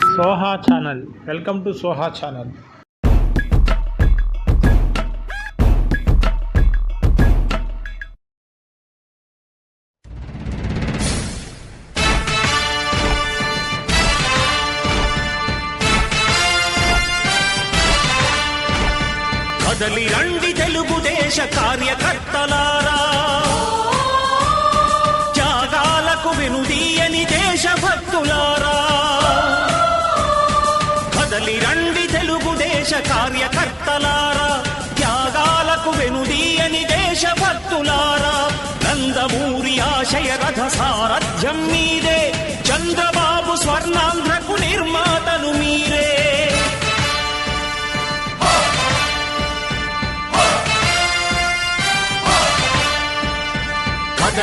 Soha channel. Welcome to Soha channel. కదలి రండి తెలుగుదేశ కార్యకర్తలారా. త్యాగాలకు వినుదీయని దేశభక్తులారా.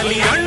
కదలి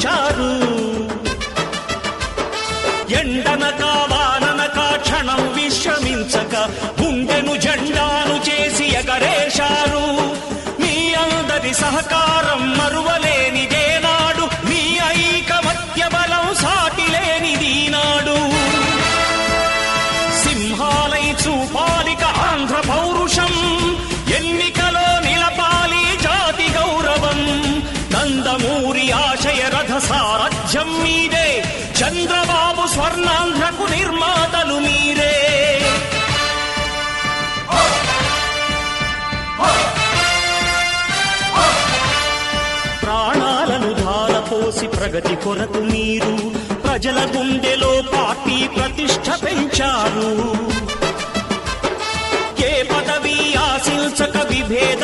ఆశయ రథ సారథ్యం మీదే. చంద్రబాబు స్వర్ణాంధ్రకు నిర్మాతలు మీరే. ప్రాణాలను ధారపోసి ప్రగతి కొరకు మీరు ప్రజల గుండెలో పార్టీ ప్రతిష్ట పెంచారు. ఏ పదవి ఆశించక విభేద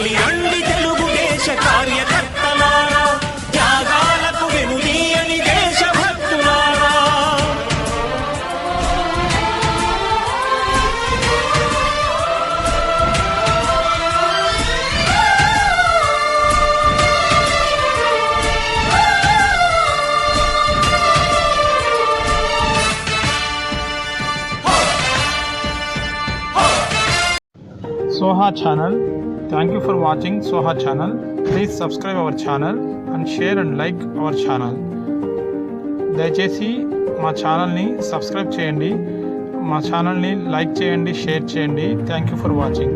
కదలి అండి తెలుగుదేశ కార్యకర్తలారా త్యాగాలకు వెనుదీయని దేశభక్తులారా. Soha channel thank you for watching Soha channel please subscribe our channel and share and like our channel దయచేసి మా ఛానల్ని సబ్స్క్రైబ్ చేయండి. మా ఛానల్ని లైక్ చేయండి షేర్ చేయండి. Thank you for watching